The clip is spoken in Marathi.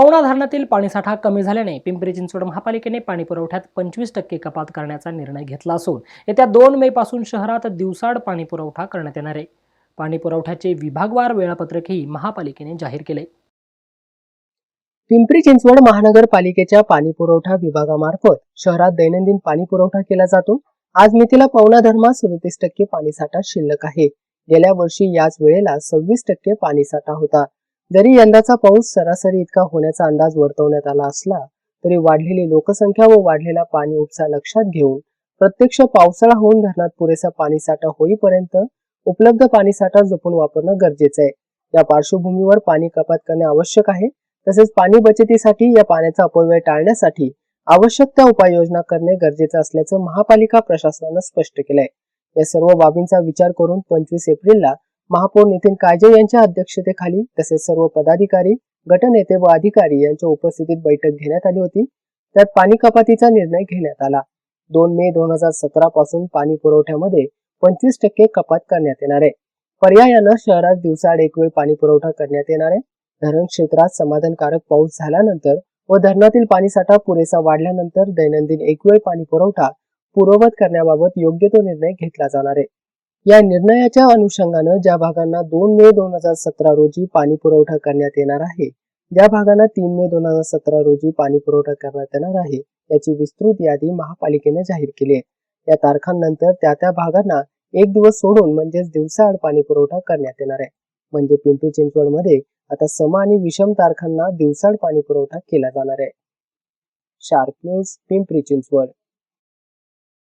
पवना धरणातील पाणीसाठा कमी झाल्याने पिंपरी चिंचवड महापालिकेने पाणी पुरवठ्यात पंचवीस टक्के कपात करण्याचा निर्णय घेतला असून येत्या दोन मे पासून शहरात दिवसाड पाणी पुरवठा करण्यात येणार आहे. पाणी पुरवठ्याचे विभागवार वेळापत्रकही महापालिकेने जाहीर केले. पिंपरी चिंचवड महानगरपालिकेच्या पाणी पुरवठा विभागामार्फत शहरात दैनंदिन पाणी पुरवठा केला जातो. आज मितीला पवना धर्मात सदतीस टक्के पाणीसाठा शिल्लक आहे. गेल्या वर्षी याच वेळेला सव्वीस टक्के पाणीसाठा होता. जरी यंदाचा पाऊस सरासरी इतका होण्याचा अंदाज वर्तवण्यात आला असला तरी वाढलेली लोकसंख्या व वाढलेला पाणी उपसा लक्षात घेऊन प्रत्यक्ष पावसाळा होऊन धरणात पुरेसा पाणीसाठा होईपर्यंत उपलब्ध पाणीसाठा जपून वापरणं गरजेचं आहे. या पार्श्वभूमीवर पाणी कपात करणे आवश्यक आहे. तसेच पाणी बचतीसाठी या पाण्याचा अपव्यय टाळण्यासाठी आवश्यक त्या उपाययोजना करणे गरजेचं असल्याचं महापालिका प्रशासनानं स्पष्ट केलंय. या सर्व बाबींचा विचार करून पंचवीस एप्रिलला महापौर नितीन काळजे यांच्या अध्यक्षतेखाली तसेच सर्व पदाधिकारी गटनेते व अधिकारी यांच्या उपस्थितीत बैठक घेण्यात आली होती. त्यात पाणी कपातीचा निर्णय घेण्यात आला. दोन मे दोन हजार सतरा पासून पाणी पुरवठ्यामध्ये पंचवीस टक्के कपात करण्यात येणार आहे. पर्यायानं शहरात दिवसाआड एक वेळ पाणी पुरवठा करण्यात येणार आहे. धरण क्षेत्रात समाधानकारक पाऊस झाल्यानंतर व धरणातील पाणीसाठा पुरेसा वाढल्यानंतर दैनंदिन एक वेळ पाणी पुरवठा पूर्ववत करण्याबाबत योग्य तो निर्णय घेतला जाणार आहे. या निर्णयाच्या अनुषंगानं ज्या भागांना दोन मे दोन हजार सतरा रोजी पाणी पुरवठा करण्यात येणार आहे ज्या भागांना तीन मे दोन हजार सतरा रोजी पाणी पुरवठा करण्यात येणार आहे याची विस्तृत यादी महापालिकेने जाहीर केली आहे. या तारखांनंतर त्या त्या भागांना एक दिवस सोडून म्हणजेच दिवसाआड पाणी पुरवठा करण्यात येणार आहे. म्हणजे पिंपरी चिंचवडमध्ये आता सम आणि विषम तारखांना दिवसाड पाणी पुरवठा केला जाणार आहे. Sharp news Pimpri Chinchwad.